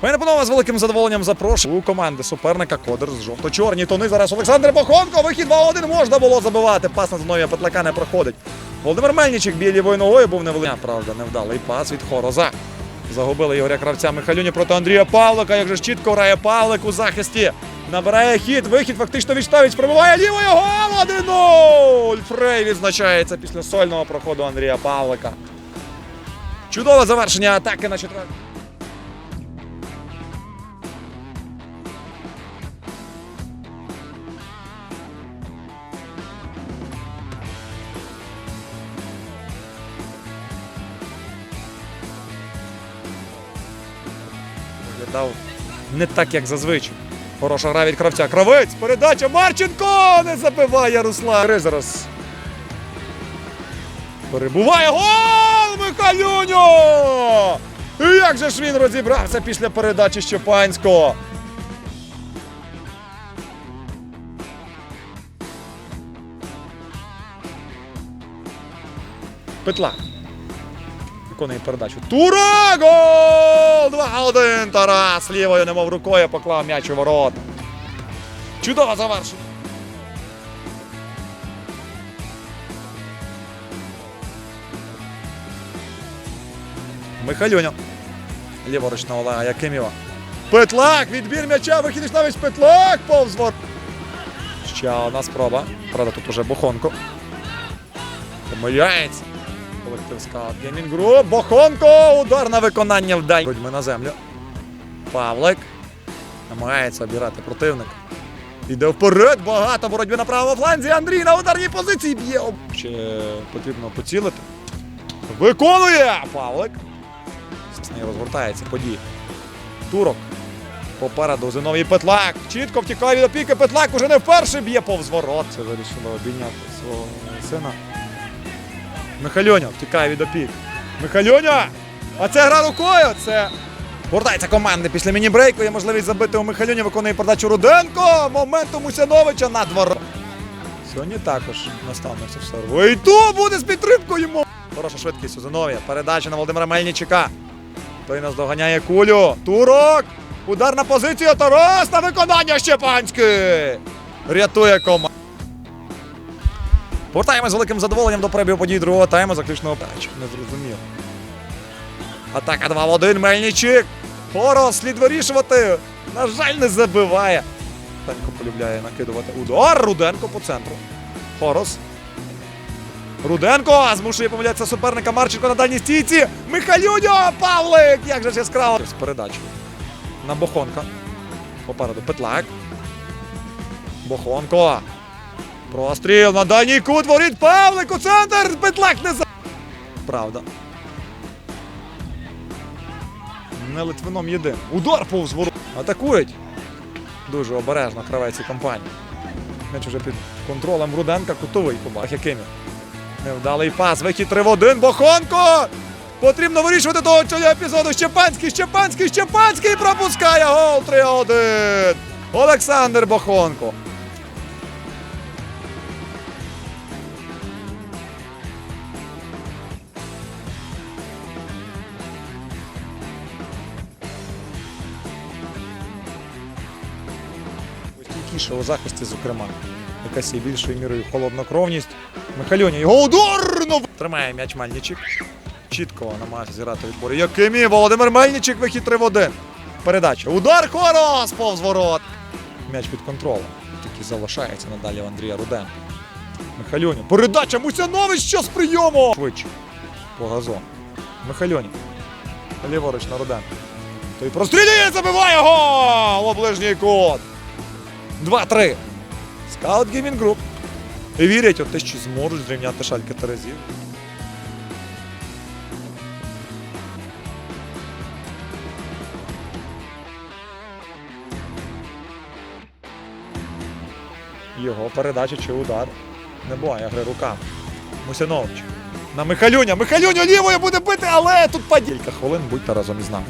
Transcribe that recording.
Пане панове, з великим задоволенням запрошую у команди суперника Кодер з жовто-чорні тони. Зараз Олександр Бохонко. Вихід 2-1 можна було забивати. Пас на Зиновія Петлака не проходить. Володимир Мельничик б'є лівою ногою, був невеликий. Правда, невдалий пас від Хороза. Загубили Ігоря Кравця Михайлюні проти Андрія Павлика. Як же ж чітко грає Павлик у захисті. Набирає хід, вихід фактично Вічтавіч пробиває лівою гол 1-0! Фрей відзначається після сольного проходу Андрія Павлика. Чудове завершення атаки на четвертому. Виглядав не так, як зазвичай. Хороша гра від кравця. Кравець! Передача Марченко! Не забиває Руслан. Зараз. Перебуває гол! Михайлюньо! Як же ж він розібрався після передачі Щепанського? Петла. Виконує передачу. Тура! Гол! 2-1. Тарас лівою, немов рукою поклав м'яч у ворота. Чудово завершення. Михайлюня. Ліворуч на Олега Якимєва. Петлак! Відбір м'яча, вихід навіть Петлак повз вор. Ще одна спроба. Правда, тут уже Бохонко. Помиляється. Колектив скаут Геймінг Груп. Бохонко! Удар на виконання вдаль. Боротьби на землю. Павлик. Намагається обірати противника. Іде вперед, багато боротьби на правому фланзі. Андрій на ударній позиції б'є. Ще потрібно поцілити. Виконує! Павлик. Сосний розгортається події. Турок. Попереду Зиновій Петлак. Чітко втікає від опіки. Петлак уже не вперше б'є повз ворот. Це вирішило обійняти свого сина. Михальоня втікає від опік. Михальоня! А це гра рукою. Це повертається команди після міні-брейку. Є можливість забити у Михальоні. Виконує передачу Руденко. Моменту Мусяновича над ворот. Сьогодні також наставниця серву. І ту буде з підтримкою йому. Хороша швидкість у Зиновія. Передача на Володимира Мельничика. Той нас доганяє кулю. Турок! Удар на позицію. Тарас на виконання Щепанський. Рятує команду. Повертаємось з великим задоволенням до перебігу подій другого тайму заключного патчу. Не зрозумів. Атака 2 в 1. Мельничик. Хорос слід вирішувати. На жаль, не забиває. Руденко полюбляє накидувати удар. Руденко по центру. Хорос. Руденко змушує помилятися суперника Марченко на дальній стійці. Михайлюньо! Павлик! Як же ж яскраво! З передачею. На Бохонка. Попереду Петлак. Бохонко. Простріл на дальній кут воріт Павлик у центр! Петлак не за. Правда. Не Литвином єдин. Удар повз ворот. Атакують. Дуже обережно кравець і компанії. М'яч уже під контролем Руденка, кутовий побах якими. Невдалий пас, вихід 3 в 1, Бохонко! Потрібно вирішувати того цього епізоду. Щепанський, Щепанський, Щепанський пропускає гол 3-1. Олександр Бохонко. Стійкіше у захисті, зокрема. Якась є більшою мірою холоднокровність. Михальоні, його удар! Ну, Тримає м'яч Мельничик. Чітко намагається зіграти відбори. Якимі Володимир Мельничик, вихід 3 в 1. Передача. Удар Хорос повз ворот. М'яч під контролем. Тільки залишається надалі у Андрія Руденка. Михальоні. Передача Мусянович що з прийому. Швидше. По газону. Михальоні. Ліворуч на Руденка. Той прострілює, забиває гол! У ближній кут. 2-3. Скаут Геймінг Груп. І вірять у те, що зможуть зрівняти шальки Терезів. Його передача чи удар. Не буває гри руками. Мусянович. На Михалюня. Михалюня лівою буде бити, але тут паділька хвилин будьте разом із нами.